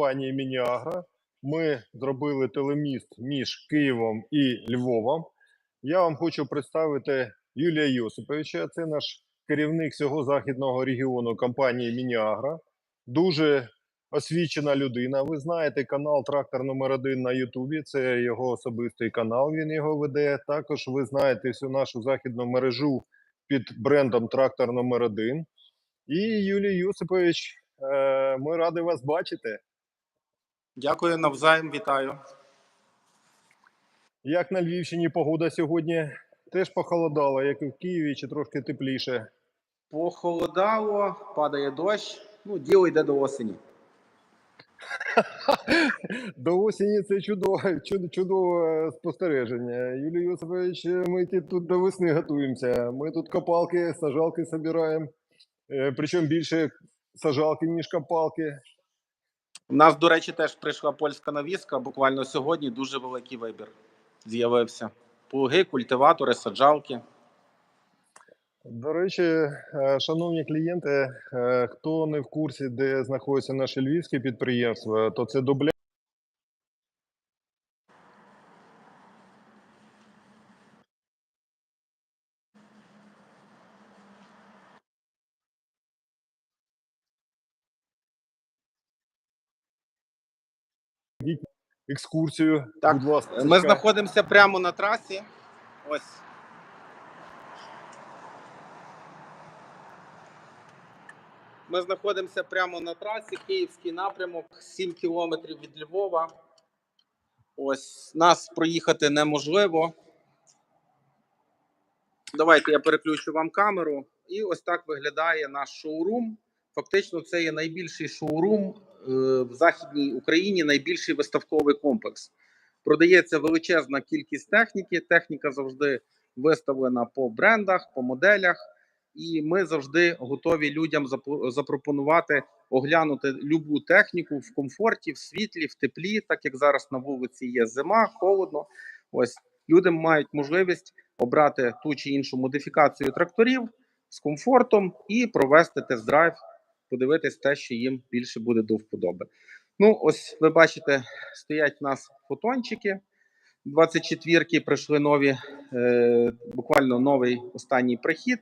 компанії Мініагра. Ми зробили телеміст між Києвом і Львовом. Я вам хочу представити Юлія Йосиповича. Це наш керівник всього західного регіону компанії Мініагра. Дуже освічена людина. Ви знаєте канал Трактор номер 1 на Ютубі. Це його особистий канал. Він його веде. Також ви знаєте всю нашу західну мережу під брендом Трактор номер 1 І Юлій Юсипович, е, ми раді вас бачити. Дякую навзаєм, вітаю. Як на Львівщині погода сьогодні? Теж похолодало, як і в Києві, чи трошки тепліше. Похолодало, падає дощ. Ну, діло йде до осені. До осені це чудове, чудове спостереження. Юлій Йосипович, ми тут до весни готуємося. Ми тут копалки, сажалки збираємо. Е, Причому більше сажалки, ніж копалки. У нас, до речі, теж прийшла польська навіска. Буквально сьогодні дуже великий вибір з'явився. Плуги, культиватори, саджалки. До речі, е, шановні клієнти, е, хто не в курсі, де знаходяться наші львівські підприємства, то це дубля. Екскурсію. Так, будь ласка. Ми знаходимося прямо на трасі. Ось. Ми знаходимося прямо на трасі. Київський напрямок, 7 кілометрів від Львова. Ось нас проїхати неможливо. Давайте я переключу вам камеру. І ось так виглядає наш шоурум. Фактично, це є найбільший шоурум в Західній Україні, найбільший виставковий комплекс. Продається величезна кількість техніки. Техніка завжди виставлена по брендах, по моделях. І ми завжди готові людям запропонувати оглянути любу техніку в комфорті, в світлі, в теплі, так як зараз на вулиці є зима, холодно. Ось люди мають можливість обрати ту чи іншу модифікацію тракторів з комфортом і провести тест-драйв, подивитись те, що їм більше буде до вподоби. Ну, ось ви бачите, стоять у нас фотончики. 24-ки прийшли нові, е, буквально новий останній прихід,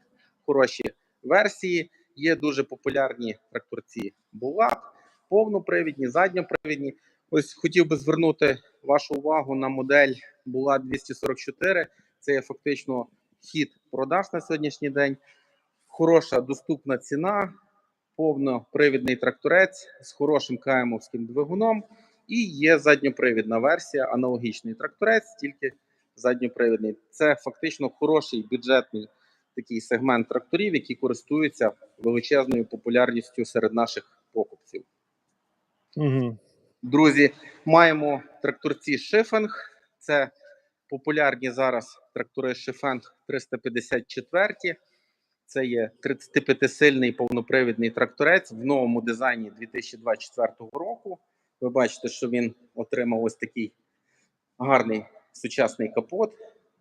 хороші версії. Є дуже популярні тракторці Булат, повнопривідні, задньопривідні. Ось хотів би звернути вашу увагу на модель Булат 244. Це є фактично хід продаж на сьогоднішній день. Хороша доступна ціна, повнопривідний тракторець з хорошим КМовським двигуном. І є задньопривідна версія, аналогічний тракторець, тільки задньопривідний. Це фактично хороший бюджетний такий сегмент тракторів, які користуються величезною популярністю серед наших покупців. Угу. Друзі, маємо тракторці Шифенг. Це популярні зараз трактори Шифенг 354. Це є 35-сильний повнопривідний тракторець в новому дизайні 2024 року. Ви бачите, що він отримав ось такий гарний сучасний капот,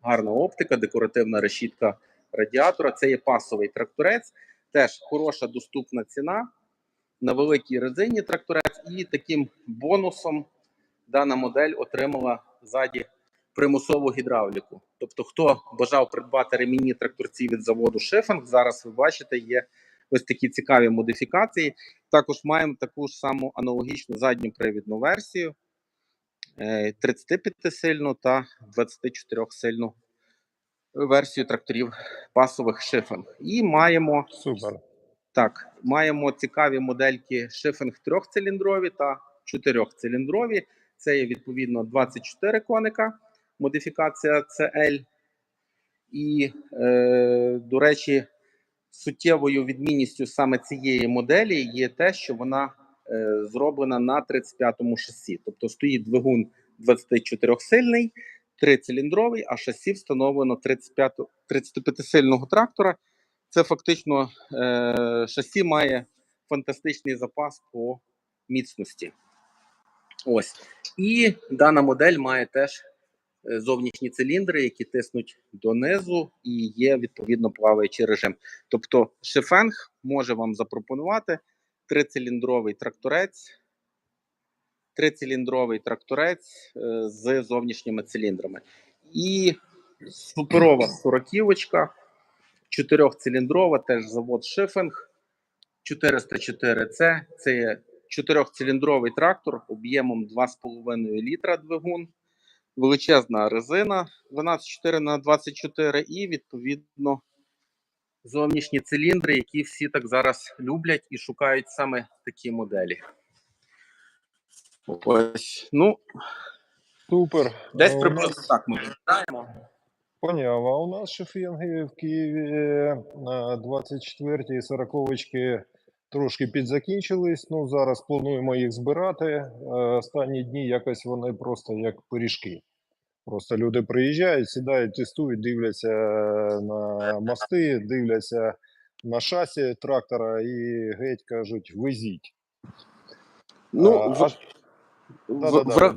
гарна оптика, декоративна решітка радіатора. Це є пасовий тракторець, теж хороша доступна ціна на великій резині тракторець, і таким бонусом дана модель отримала ззаді примусову гідравліку. Тобто, хто бажав придбати ремінні тракторці від заводу Шифинг, зараз ви бачите, є ось такі цікаві модифікації. Також маємо таку ж саму аналогічну задню привідну версію. 35-сильну та 24-сильну версію тракторів пасових Шифинг. І маємо Супер. так, маємо цікаві модельки шифинг трьохциліндрові та чотирьохциліндрові. Це є відповідно 24 коника, модифікація CL. І, е, до речі, суттєвою відмінністю саме цієї моделі є те, що вона е, зроблена на 35-му шасі. Тобто стоїть двигун 24-сильний, трициліндровий, а шасі встановлено 35 35-сильного трактора. Це фактично е, шасі має фантастичний запас по міцності. Ось. І дана модель має теж зовнішні циліндри, які тиснуть донизу, і є відповідно плаваючий режим. Тобто, Шефенг може вам запропонувати трициліндровий тракторець трициліндровий тракторець е, з зовнішніми циліндрами. І суперова сороківочка, чотирьохциліндрова, теж завод Шифинг 404C. Це є чотирьохциліндровий трактор об'ємом 2,5 літра двигун, величезна резина 12,4 на 24 і відповідно зовнішні циліндри, які всі так зараз люблять і шукають саме такі моделі. Ось, ну, Супер. десь А приблизно нас- так ми виглядаємо. Поняв, а у нас шефінги в Києві е, на 24-й 40-очки трошки підзакінчились. Ну, зараз плануємо їх збирати. Е, Останні дні якось вони просто як пиріжки. Просто люди приїжджають, сідають, тестують, дивляться на мости, дивляться на шасі трактора і геть кажуть, везіть. Ну, А, в- а- Да-да-да, вра-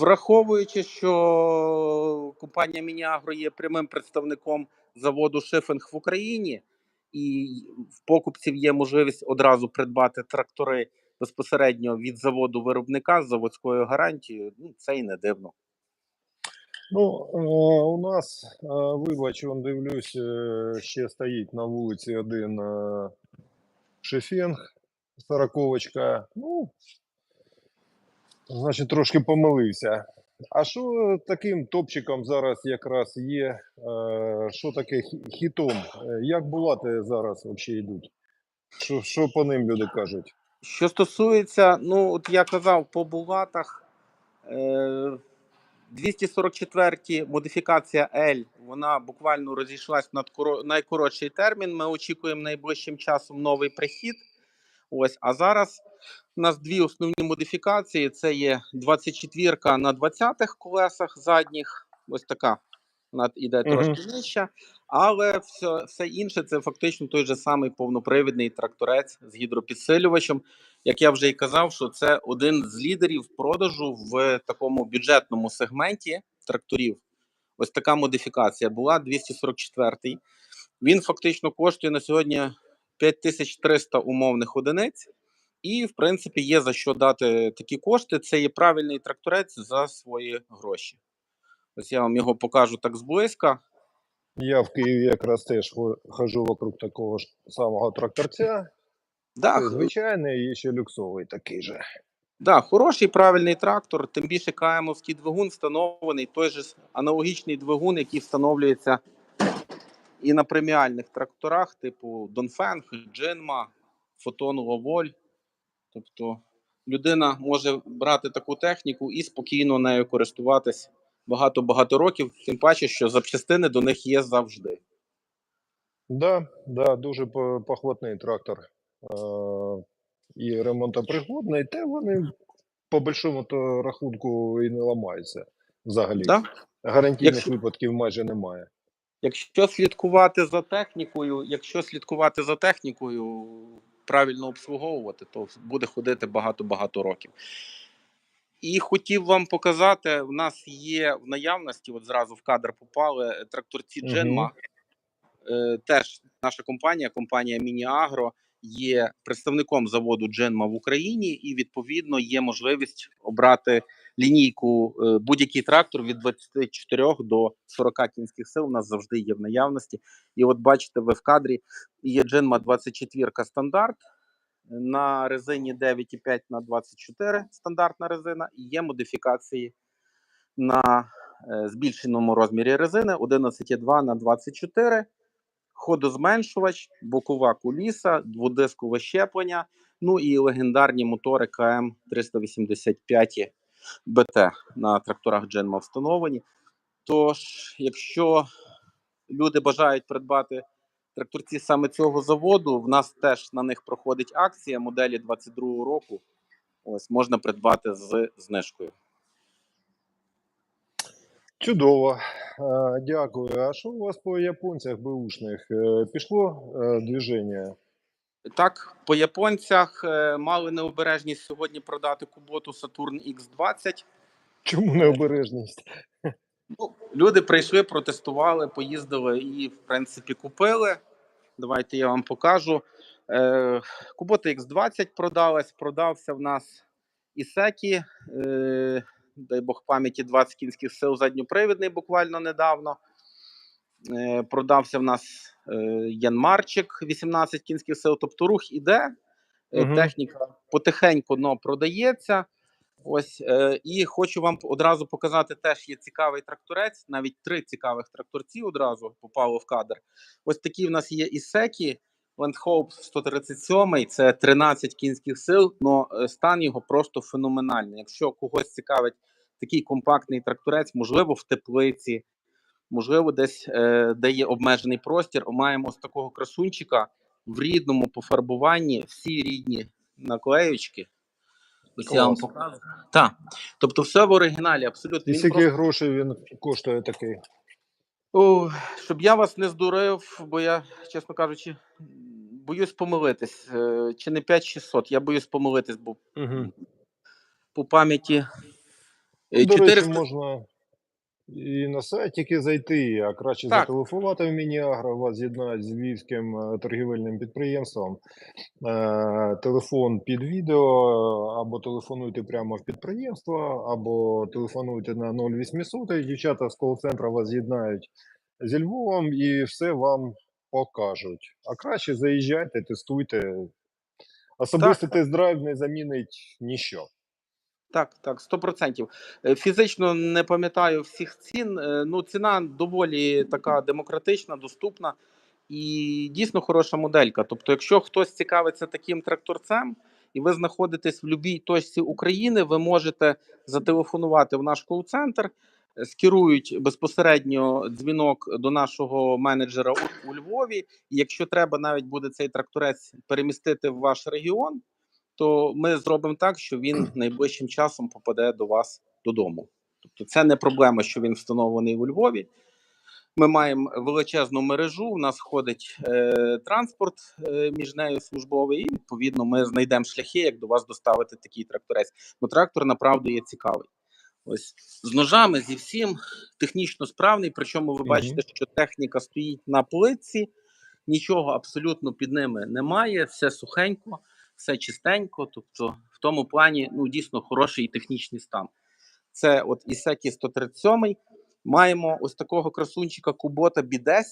Враховуючи, що компанія Мініагро є прямим представником заводу Шифинг в Україні, і в покупців є можливість одразу придбати трактори безпосередньо від заводу виробника з заводською гарантією. Ну це і не дивно. Ну, е, у нас, е, вибач, он дивлюсь, е, ще стоїть на вулиці один шефінг, сороковочка. Ну, значить, трошки помилився. А що таким топчиком зараз якраз є? Е, Що таке хі- хітом? Е, Як булати зараз взагалі йдуть? Що, що по ним люди кажуть? Що стосується, ну от я казав по булатах, е, 244 модифікація L, вона буквально розійшлась на коро- найкоротший термін. Ми очікуємо найближчим часом новий прихід. Ось, а зараз у нас дві основні модифікації: це є 24 на 20-х колесах задніх, ось така. Вона іде Мгм. трошки нижча, але все, все інше це фактично той же самий повнопривідний тракторець з гідропідсилювачем. Як я вже і казав, що це один з лідерів продажу в такому бюджетному сегменті тракторів. Ось така модифікація була 244-й. Він фактично коштує на сьогодні 5300 умовних одиниць, і в принципі є за що дати такі кошти. Це є правильний тракторець за свої гроші. Ось я вам його покажу так зблизька. Я в Києві якраз теж хо- хожу вокруг такого ж самого тракторця. Да, звичайний і ще люксовий такий же. Да, хороший правильний трактор, тим більше КМовський двигун встановлений, той же аналогічний двигун, який встановлюється і на преміальних тракторах, типу Донфенг, Джинма, Фотон Ловоль. Тобто людина може брати таку техніку і спокійно нею користуватись багато-багато років, тим паче, що запчастини до них є завжди. Да, да, дуже по- похватний трактор. Е, і ремонтопригодний, та вони по большому то рахунку і не ламаються взагалі. Да? Гарантійних Якщо- випадків майже немає. Якщо слідкувати за технікою, якщо слідкувати за технікою, правильно обслуговувати, то буде ходити багато-багато років. І хотів вам показати: в нас є в наявності, от зразу в кадр попали е, тракторці Дженма. Е, теж наша компанія, компанія Мініагро, є представником заводу Дженма в Україні, і відповідно є можливість обрати лінійку е, будь-який трактор від 24 до 40 кінських сил. У нас завжди є в наявності. І от бачите, ви в кадрі є Джинма 24 стандарт на резині 9,5 на 24 стандартна резина, і є модифікації на е, збільшеному розмірі резини 11,2 на 24 ходозменшувач, бокова куліса, дводискове щеплення, ну і легендарні мотори КМ 385 БТ на тракторах Дженма встановлені. Тож, якщо люди бажають придбати тракторці саме цього заводу, в нас теж на них проходить акція моделі 22-го року. Ось можна придбати з знижкою. Чудово. Е, Дякую. А що у вас по японцях беушних? Е, Пішло е, движення? Так, по японцях е, мали необережність сьогодні продати куботу Saturn X20. Чому необережність? Ну, люди прийшли, протестували, поїздили і, в принципі, купили. Давайте я вам покажу. Е, Кубота X20 продалась, продався в нас Ісекі, е, дай Бог пам'яті, 20 кінських сил задньопривідний буквально недавно. Е, продався в нас е, Янмарчик 18 кінських сил. Тобто рух іде, е, Мгм. техніка потихеньку но продається. Ось е, і хочу вам одразу показати. Теж є цікавий тракторець, навіть три цікавих тракторці одразу попало в кадр. Ось такі в нас є Ісекі. Лендхоуп 137, це 13 кінських сил, але стан його просто феноменальний. Якщо когось цікавить такий компактний тракторець, можливо, в теплиці, можливо, десь е, де є обмежений простір, маємо ось такого красунчика в рідному пофарбуванні, всі рідні наклеючки. Ось я вам показую. Так. Тобто, все в оригіналі, абсолютно. І скільки просто- грошей він коштує такий? О, щоб я вас не здурив, бо я, чесно кажучи, боюсь помилитись. Е, Чи не 5600, я боюсь помилитись, бо Угу. по пам'яті е, До речі, 400... можна і на сайт тільки зайти, а краще Так. зателефонувати в Мініагро, вас з'єднають з львівським е, торгівельним підприємством. Е, телефон під відео, або телефонуйте прямо в підприємство, або телефонуйте на 0800, і дівчата з кол-центру вас з'єднають зі Львовом і все вам покажуть. А краще заїжджайте, тестуйте. Особистий тест-драйв не замінить ніщо. Так, так, 100%. Е, Фізично не пам'ятаю всіх цін. Е, Ну, ціна доволі така демократична, доступна і дійсно хороша моделька. Тобто, якщо хтось цікавиться таким тракторцем, і ви знаходитесь в будь-якій точці України, ви можете зателефонувати в наш кол-центр, скерують безпосередньо дзвінок до нашого менеджера у Львові. І якщо треба, навіть буде цей тракторець перемістити в ваш регіон, то ми зробимо так, що він найближчим часом попаде до вас додому. Тобто, це не проблема, що він встановлений у Львові. Ми маємо величезну мережу. У нас ходить е, транспорт е, між нею службовий, і відповідно ми знайдемо шляхи, як до вас доставити такий тракторець. Ну, трактор направду є цікавий. Ось з ножами, зі всім технічно справний. Причому ви бачите, що техніка стоїть на плитці, нічого абсолютно під ними немає, все сухенько, все чистенько. Тобто, в тому плані ну дійсно хороший технічний стан. Це от Ісекі 137. Маємо ось такого красунчика Кубота B10,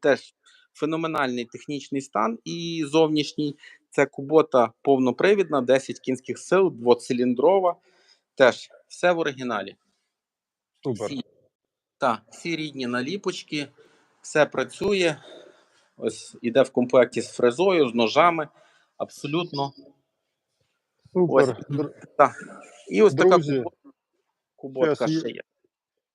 теж феноменальний технічний стан. І зовнішній це Кубота повнопривідна, 10 кінських сил, двоциліндрова. Теж все в оригіналі. Супер. Всі, та, всі рідні наліпочки, все працює. Ось іде в комплекті з фрезою, з ножами. Абсолютно. Супер. Ось. Так. І ось така Друзі, кубо- куботка щас ще є.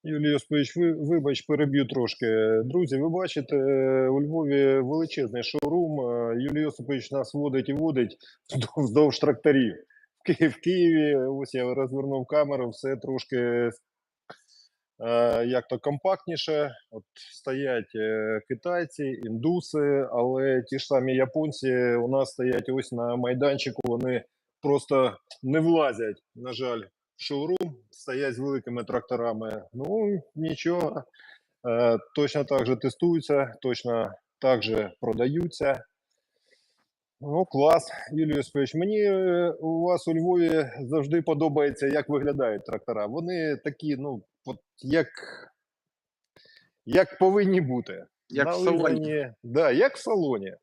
Юлій Йосипович, ви, вибач, переб'ю трошки. Друзі, ви бачите, е, у Львові величезний шоурум. Е, Юлій Йосипович нас водить і водить вздовж- тракторів. В Києві, ось я розвернув камеру, все трошки як то компактніше. От стоять е, китайці, індуси, але ті ж самі японці у нас стоять ось на майданчику. Вони просто не влазять, на жаль, в шоурум, стоять з великими тракторами. Ну нічого, е, точно так же тестуються, точно так же продаються. Ну, клас, Юлій Йосипович. Мені е, у вас у Львові завжди подобається, як виглядають трактора. Вони такі, ну, от як, як повинні бути. Як в салоні. Да, як в салоні.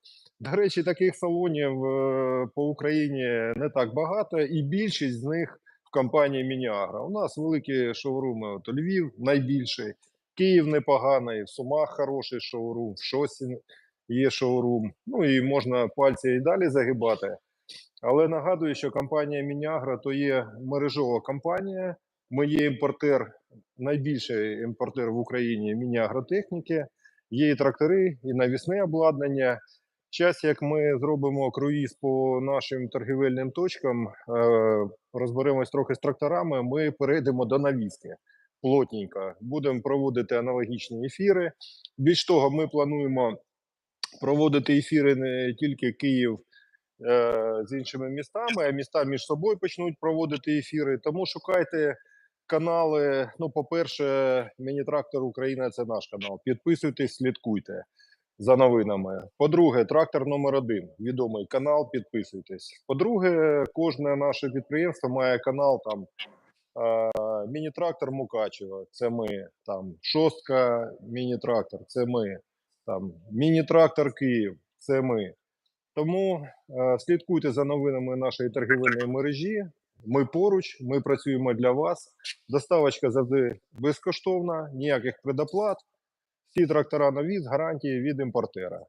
До речі, таких салонів е, по Україні не так багато, і більшість з них в компанії Мініагра. У нас великі шоуруми. От Львів найбільший, Київ непоганий, в Сумах хороший шоурум, в Шосі є шоурум. Ну і можна пальці і далі загибати. Але нагадую, що компанія Мініагра то є мережова компанія. Ми є імпортер, найбільший імпортер в Україні міні-агротехніки. Є і трактори, і навісне обладнання. Час, як ми зробимо круїз по нашим торгівельним точкам, е, розберемось трохи з тракторами, ми перейдемо до навіски плотненько. Будемо проводити аналогічні ефіри. Більш того, ми плануємо проводити ефіри не тільки Київ е, з іншими містами, а міста між собою почнуть проводити ефіри. Тому шукайте канали. Ну, по-перше, Міні-трактор Україна це наш канал. Підписуйтесь, слідкуйте. за новинами. По-друге, трактор номер один. Відомий канал, підписуйтесь. По-друге, кожне наше підприємство має канал там міні-трактор Мукачева, це ми. Там шостка міні-трактор, це ми. Там міні-трактор Київ, це ми. Тому е, слідкуйте за новинами нашої торгівельної мережі. Ми поруч, ми працюємо для вас. Доставочка завжди безкоштовна, ніяких предоплат. Всі трактора нові з гарантії від імпортера.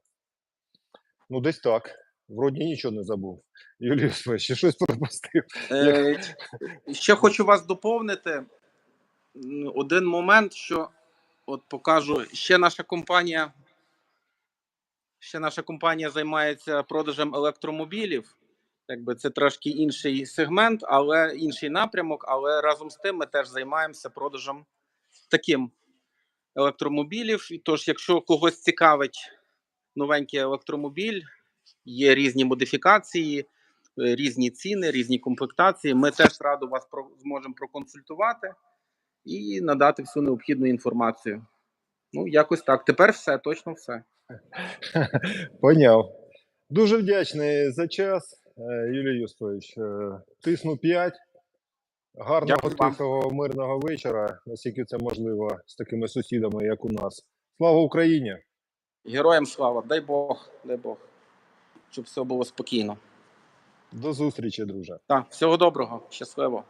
Ну, десь так. Вроді нічого не забув. Юлій ще щось пропустив. Е, ще хочу вас доповнити. Один момент, що от покажу, ще наша компанія. Ще наша компанія займається продажем електромобілів. Якби це трошки інший сегмент, але інший напрямок. Але разом з тим ми теж займаємося продажем таким електромобілів. І Тож, якщо когось цікавить новенький електромобіль, є різні модифікації, е, різні ціни, різні комплектації. Ми теж радо вас зможемо проконсультувати і надати всю необхідну інформацію. Ну, якось так. Тепер все, точно все. Поняв. Дуже вдячний за час, Юлій Йосифович. Е, Тисну 5. Гарного, Дякую тихого, мирного вечора, наскільки це можливо, з такими сусідами, як у нас. Слава Україні! Героям слава, дай Бог, дай Бог, щоб все було спокійно. До зустрічі, друже. Так, всього доброго, щасливо.